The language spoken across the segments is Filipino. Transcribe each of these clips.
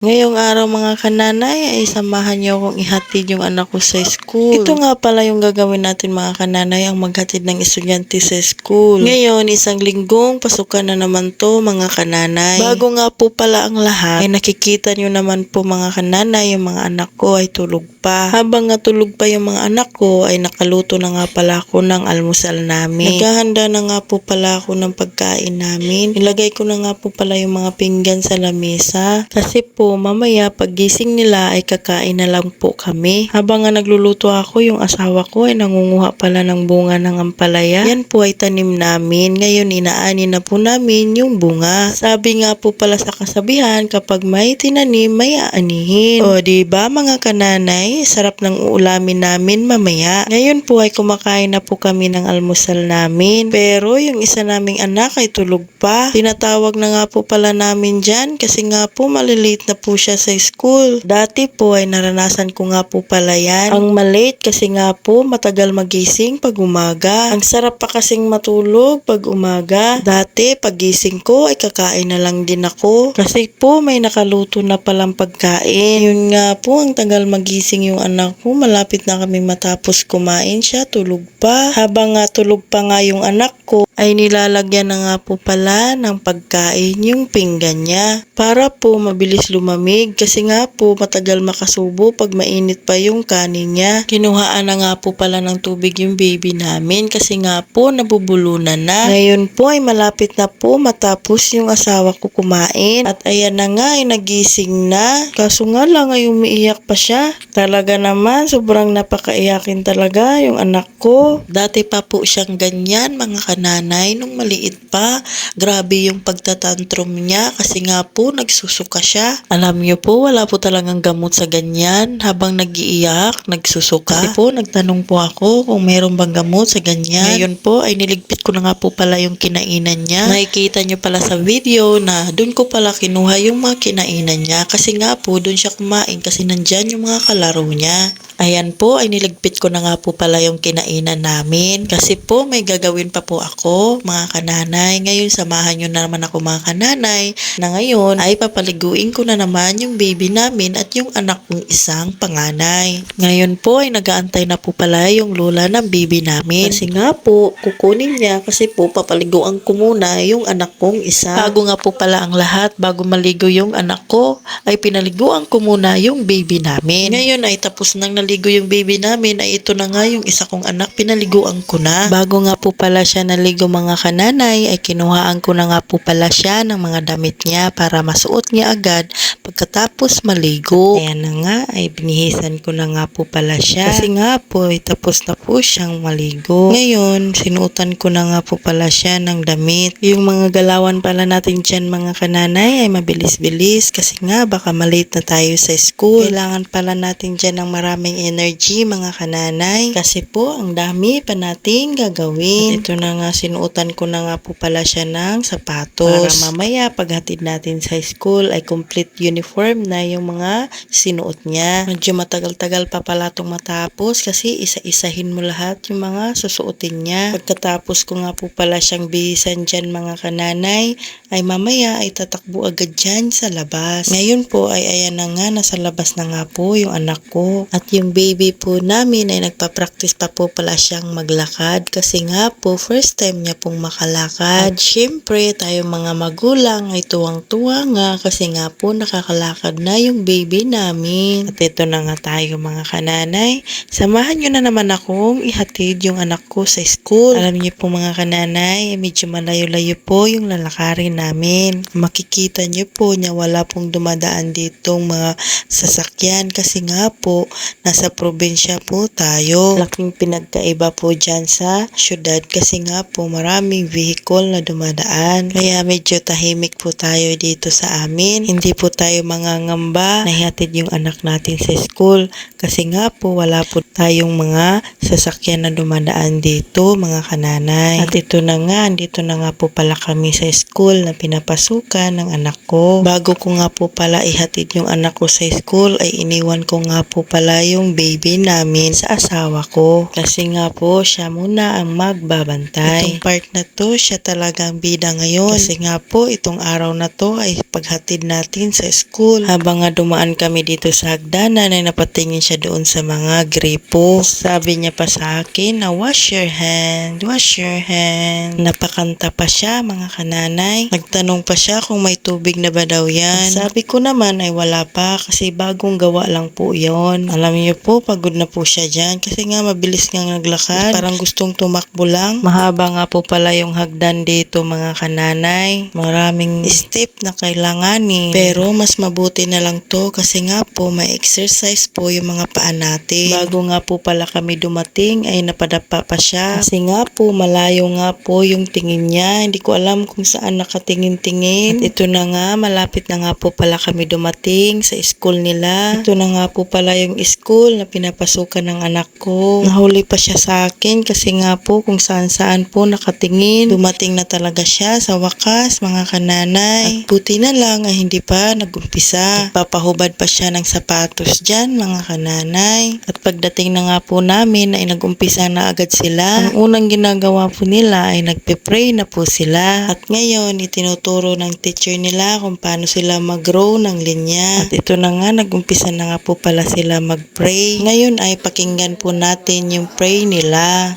Ngayong araw mga kananay ay samahan niyo akong ihatid yung anak ko sa school. Ito nga pala yung gagawin natin mga kananay ang maghatid ng estudyante sa school. Ngayon isang linggong pasukan na naman to mga kananay. Bago nga po pala ang lahat ay nakikita niyo naman po mga kananay yung mga anak ko ay tulog pa. Habang nga tulog pa yung mga anak ko ay nakaluto na nga pala ako ng almusal namin. Naghahanda na nga po pala ako ng pagkain namin. Ilagay ko na nga po pala yung mga pinggan sa lamesa. Kasi po mamaya paggising nila ay kakain na lang po kami. Habang nga nagluluto ako yung asawa ko ay nangunguha pala ng bunga ng ampalaya. Yan po ay tanim namin. Ngayon inaani na po namin yung bunga. Sabi nga po pala sa kasabihan kapag may tinanim may aanihin. O di ba mga kananay, sarap ng uulamin namin mamaya. Ngayon po ay kumakain na po kami ng almusal namin. Pero yung isa naming anak ay tulog pa. Tinatawag na nga po pala namin dyan kasi nga po malilate na po siya sa school. Dati po ay naranasan ko nga po pala yan. Ang malate kasi nga po matagal magising pag umaga. Ang sarap pa kasing matulog pag umaga. Dati pagising ko ay kakain na lang din ako. Kasi po may nakaluto na palang pagkain. Yun nga po ang tagal magising yung anak ko. Malapit na kami matapos kumain siya. Tulog pa. Habang nga tulog pa nga yung anak ko ay nilalagyan na nga po pala ng pagkain yung pinggan niya para po mabilis lumamig kasi nga po matagal makasubo pag mainit pa yung kanin niya. Kinuhaan na nga po pala ng tubig yung baby namin kasi nga po nabubulunan na. Ngayon po ay malapit na po matapos yung asawa ko kumain at ayan na nga ay nagising na. Kaso nga lang ay umiiyak pa siya. Talaga naman sobrang napakaiyakin talaga yung anak ko. Dati pa po siyang ganyan mga kananay nung maliit pa. Grabe yung pagtatantrum niya kasi nga po nagsusuka siya. Alam niyo po wala po talagang gamot sa ganyan. Habang nag-iiyak, nagsusuka. Kasi po nagtanong po ako kung meron bang gamot sa ganyan. Ngayon po ay niligpit ko na nga po pala yung kinainan niya. Nakikita niyo pala sa video na doon ko pala kinuha yung mga kinainan niya kasi nga po doon siya kumain kasi nandyan yung mga kalaro niya. Ayan po, ay niligpit ko na nga po pala yung kinainan namin. Kasi po, may gagawin pa po ako, mga kananay. Ngayon, samahan nyo na naman ako mga kananay na ngayon ay papaliguin ko na naman yung baby namin at yung anak kong isang panganay. Ngayon po, ay nagaantay na po pala yung lola ng baby namin. Kasi nga po, kukunin niya kasi po papaliguan ko muna yung anak kong isa. Bago nga po pala ang lahat, bago maligo yung anak ko, ay pinaliguan ko muna yung baby namin. Ngayon ay tapos nang naligo yung baby namin, ay ito na nga yung isa kong anak, pinaliguan ko na. Bago nga po pala siya naligo mga kananay, ay kinuhaan ko na nga po pala siya ng mga damit niya para masuot niya agad pagkatapos maligo. Ayan na nga, ay binihisan ko na nga po pala siya. Kasi nga po, ay tapos na po siyang maligo. Ngayon, sinuotan ko na nga po pala siya ng damit. Yung mga galawan pala natin dyan mga kananay ay mabilis-bilis kasi nga baka malate na tayo sa school. Kailangan pala natin dyan ng maraming energy mga kananay kasi po ang dami pa nating gagawin. At ito na nga sinuotan ko na nga po pala siya ng sapatos. Para mamaya paghatid natin sa school ay complete uniform na yung mga sinuot niya. Medyo matagal-tagal pa pala itong matapos kasi isa-isahin mo lahat yung mga susuotin niya. Pagkatapos ko nga po pala siyang bihisan dyan mga kananay ay mamaya ay tatakbo agad dyan sa labas. Ngayon po ay ayan na nga nasa labas na nga po yung anak ko. At yung baby po namin ay nagpa-practice pa po pala siyang maglakad kasi nga po first time niya pong makalakad. At syempre tayo mga magulang ay tuwang-tuwa nga kasi nga po nakakalakad na yung baby namin. At ito na nga tayo mga kananay. Samahan nyo na naman akong ihatid yung anak ko sa school. Alam niyo po mga kananay, medyo malayo-layo po yung lalakarin namin. Makikita niyo po niya wala pong dumadaan ditong mga sasakyan kasi nga po nasa probinsya po tayo. Laking pinagkaiba po dyan sa syudad kasi nga po maraming vehicle na dumadaan. Kaya medyo tahimik po tayo dito sa amin. Hindi po tayo mangangamba na ihatid yung anak natin sa school kasi nga po wala po tayong mga sasakyan na dumadaan dito mga kananay. At ito na nga, dito na nga po pala kami sa school na pinapasukan ng anak ko. Bago ko nga po pala ihatid yung anak ko sa school ay iniwan ko nga po pala yung yung baby namin sa asawa ko. Kasi nga po, siya muna ang magbabantay. Itong part na to, siya talagang bida ngayon. Kasi nga po, itong araw na to ay paghatid natin sa school. Habang nga dumaan kami dito sa hagdanan ay napatingin siya doon sa mga gripo. Sabi niya pa sa akin na wash your hand, wash your hand. Napakanta pa siya mga kananay. Nagtanong pa siya kung may tubig na ba daw yan. Sabi ko naman ay wala pa kasi bagong gawa lang po yon. Alam niyo po, pagod na po siya dyan kasi nga mabilis nga naglakad. Parang gustong tumakbo lang. Mahaba nga po pala yung hagdan dito mga kananay. Maraming step na kailanganin. Pero mas mabuti na lang to kasi nga po may exercise po yung mga paa natin. Bago nga po pala kami dumating ay napadapa pa siya. Kasi nga po malayo nga po yung tingin niya. Hindi ko alam kung saan nakatingin-tingin. At ito na nga, malapit na nga po pala kami dumating sa school nila. Ito na nga po pala yung school na pinapasukan ng anak ko. Nahuli pa siya sa akin kasi nga po kung saan-saan po nakatingin. Dumating na talaga siya sa wakas mga kananay. At buti na lang ay hindi pa nagumpisa. Papahubad pa siya ng sapatos dyan mga kananay. At pagdating na nga po namin ay nagumpisa na agad sila. Ang unang ginagawa po nila ay nagpe-pray na po sila. At ngayon itinuturo ng teacher nila kung paano sila mag-grow ng linya. At ito na nga nagumpisa na nga po pala sila mag-pray. Ngayon ay pakinggan po natin yung pray nila.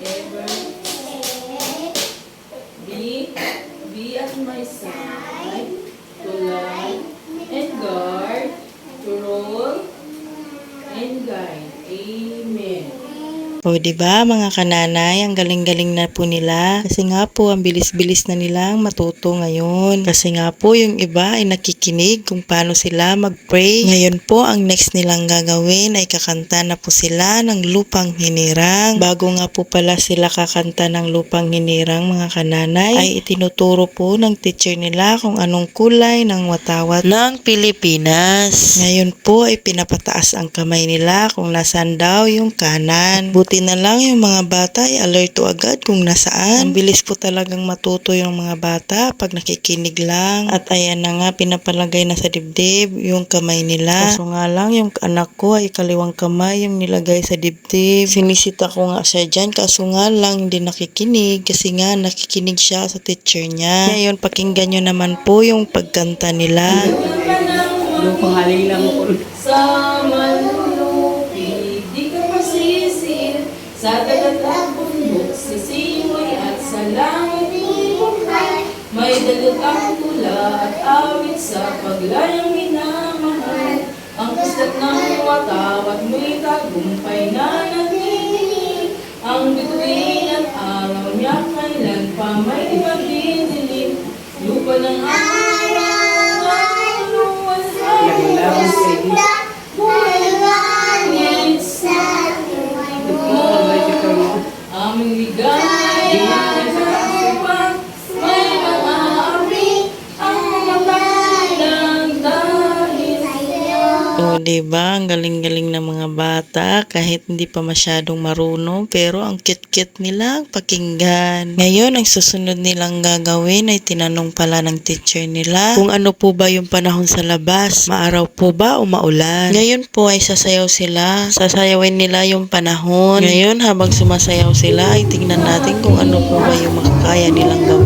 Ever be be at my O, ba mga kananay, ang galing-galing na po nila. Kasi nga po, ang bilis-bilis na nilang matuto ngayon. Kasi nga po, yung iba ay nakikinig kung paano sila mag-pray. Ngayon po, ang next nilang gagawin ay kakanta na po sila ng lupang hinirang. Bago nga po pala sila kakanta ng lupang hinirang mga kananay, ay itinuturo po ng teacher nila kung anong kulay ng watawat ng Pilipinas. Ngayon po ay pinapataas ang kamay nila kung nasaan daw yung kanan. Buti na lang yung mga bata ay alerto agad kung nasaan. Ang bilis po talagang matuto yung mga bata pag nakikinig lang. At ayan na nga, pinapalagay na sa dibdib yung kamay nila. Kaso nga lang, yung anak ko ay kaliwang kamay yung nilagay sa dibdib. Sinisita ko nga siya dyan, kaso nga lang hindi nakikinig kasi nga nakikinig siya sa teacher niya. Ngayon, pakinggan nyo naman po yung pagkanta nila. Lupang halila mo ko. Sa paglayang minamahal. Ang pusat ng watawat mo'y tagumpay na nagninig. Ang bituin at araw niya kailan pa may magdidilim. Lupa ng araw, luwan sa Laglawan sa di ba? Ang galing-galing ng mga bata kahit hindi pa masyadong marunong pero ang cute-cute nila pakinggan. Ngayon, ang susunod nilang gagawin ay tinanong pala ng teacher nila kung ano po ba yung panahon sa labas. Maaraw po ba o maulan? Ngayon po ay sasayaw sila. Sasayawin nila yung panahon. Ngayon, habang sumasayaw sila ay tingnan natin kung ano po ba yung makakaya nilang gawin.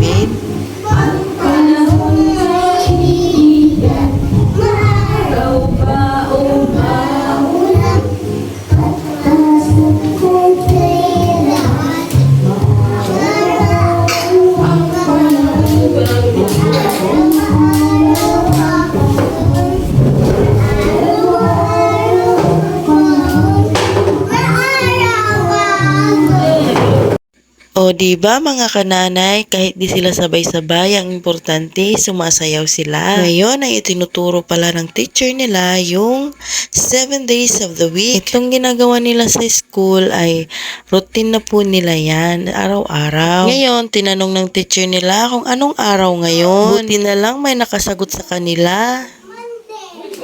O di ba mga kananay, kahit di sila sabay-sabay, ang importante sumasayaw sila. Ngayon ay itinuturo pala ng teacher nila yung 7 days of the week. Itong ginagawa nila sa school ay routine na po nila yan, araw-araw. Ngayon, tinanong ng teacher nila kung anong araw ngayon. Buti na lang may nakasagot sa kanila.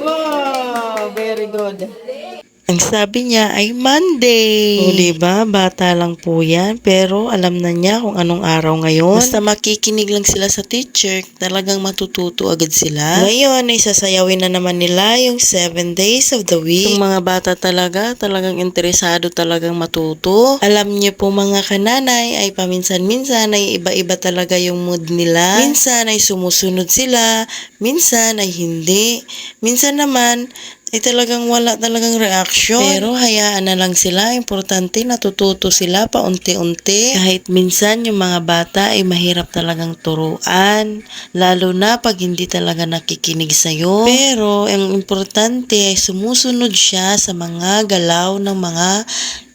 Wow, very good. Ang sabi niya ay Monday. O diba, bata lang po yan. Pero alam na niya kung anong araw ngayon. Basta makikinig lang sila sa teacher, talagang matututo agad sila. Ngayon ay sasayawin na naman nila yung 7 days of the week. Yung mga bata talaga, talagang interesado talagang matuto. Alam niyo po mga kananay ay paminsan-minsan ay iba-iba talaga yung mood nila. Minsan ay sumusunod sila, minsan ay hindi. Minsan naman ay talagang wala talagang reaction. Pero hayaan na lang sila. Importante natututo sila paunti-unti. Kahit minsan yung mga bata ay mahirap talagang turuan. Lalo na pag hindi talaga nakikinig sa'yo. Pero ang importante ay sumusunod siya sa mga galaw ng mga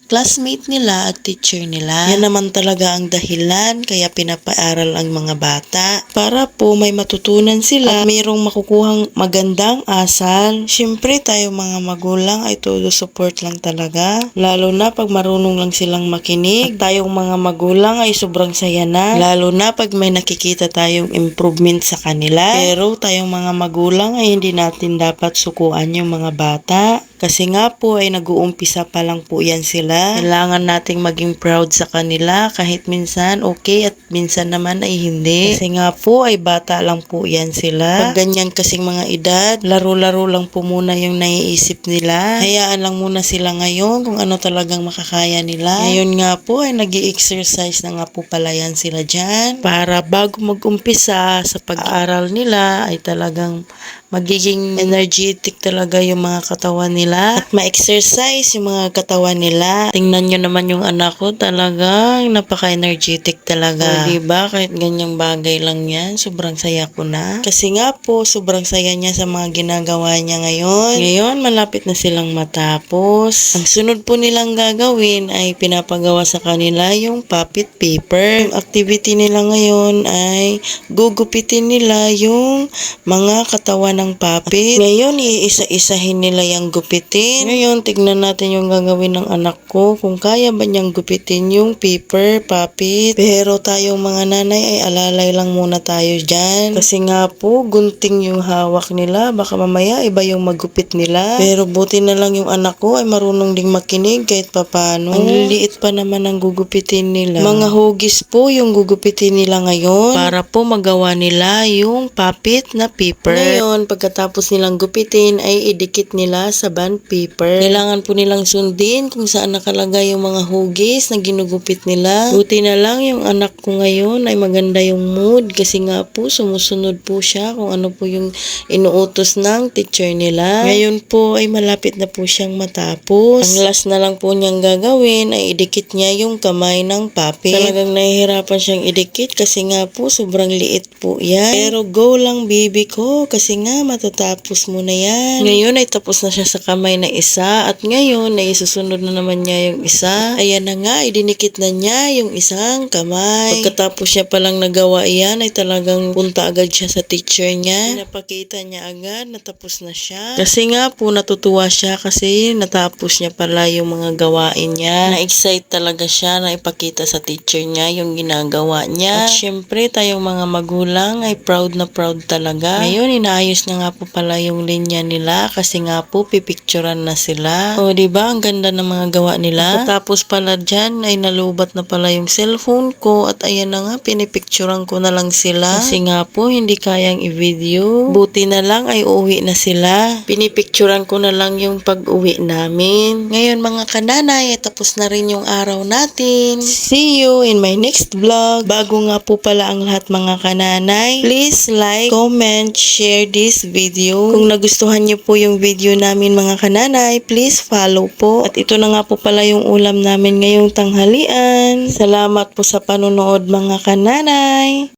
classmate nila at teacher nila. Yan naman talaga ang dahilan kaya pinapaaral ang mga bata para po may matutunan sila at mayroong makukuhang magandang asal. Siyempre tayo mga magulang ay todo support lang talaga. Lalo na pag marunong lang silang makinig. At tayong mga magulang ay sobrang saya na. Lalo na pag may nakikita tayong improvement sa kanila. Pero tayong mga magulang ay hindi natin dapat sukuan yung mga bata. Kasi nga po ay nag-uumpisa pa lang po yan sila. Kailangan nating maging proud sa kanila kahit minsan okay at minsan naman ay hindi. Kasi nga po ay bata lang po yan sila. Pag ganyan kasing mga edad, laro-laro lang po muna yung naiisip nila. Hayaan lang muna sila ngayon kung ano talagang makakaya nila. Ngayon nga po ay nag exercise na nga po pala yan sila dyan. Para bago mag-umpisa sa pag-aaral nila ay talagang magiging energetic talaga yung mga katawan nila at ma-exercise yung mga katawan nila. Tingnan nyo naman yung anak ko talagang napaka-energetic talaga. O, diba? Kahit ganyang bagay lang yan, sobrang saya ko na. Kasi nga po, sobrang saya niya sa mga ginagawa niya ngayon. Ngayon, malapit na silang matapos. Ang sunod po nilang gagawin ay pinapagawa sa kanila yung puppet paper. Yung activity nila ngayon ay gugupitin nila yung mga katawan ng puppet. Ngayon, iisa-isahin nila yung gupitin. Ngayon, tignan natin yung gagawin ng anak ko kung kaya ba niyang gupitin yung paper, puppet. Pero tayong mga nanay ay alalay lang muna tayo dyan. Kasi nga po, gunting yung hawak nila. Baka mamaya iba yung magupit nila. Pero buti na lang yung anak ko ay marunong ding makinig kahit papano. Ang liliit pa naman ang gugupitin nila. Mga hugis po yung gugupitin nila ngayon para po magawa nila yung puppet na paper. Ngayon, pagkatapos nilang gupitin ay idikit nila sa band paper. Kailangan po nilang sundin kung saan nakalagay yung mga hugis na ginugupit nila. Buti na lang yung anak ko ngayon ay maganda yung mood kasi nga po sumusunod po siya kung ano po yung inuutos ng teacher nila. Ngayon po ay malapit na po siyang matapos. Ang last na lang po niyang gagawin ay idikit niya yung kamay ng puppet. Talagang nahihirapan siyang idikit kasi nga po sobrang liit po yan. Pero go lang baby ko kasi nga matatapos mo na yan. Ngayon ay tapos na siya sa kamay na isa at ngayon ay susunod na naman niya yung isa. Ayan na nga, idinikit na niya yung isang kamay. Pagkatapos niya palang nagawa yan ay talagang punta agad siya sa teacher niya. Napakita niya agad na tapos na siya. Kasi nga po natutuwa siya kasi natapos niya pala yung mga gawain niya. Na-excite talaga siya na ipakita sa teacher niya yung ginagawa niya. At syempre tayong mga magulang ay proud na proud talaga. Ngayon inaayos na nga po pala yung linya nila kasi nga po pipicturan na sila. O ba ang ganda ng mga gawa nila. Tapos pala dyan ay nalubat na pala yung cellphone ko at ayan na nga pinipicturan ko na lang sila. Kasi nga po hindi kayang i-video. Buti na lang ay uuwi na sila. Pinipicturan ko na lang yung pag-uwi namin. Ngayon mga kananay, ay tapos na rin yung araw natin. See you in my next vlog. Bago nga po pala ang lahat mga kananay, please like, comment, share this video. Kung nagustuhan niyo po yung video namin mga kananay, please follow po. At ito na nga po pala yung ulam namin ngayong tanghalian. Salamat po sa panonood mga kananay.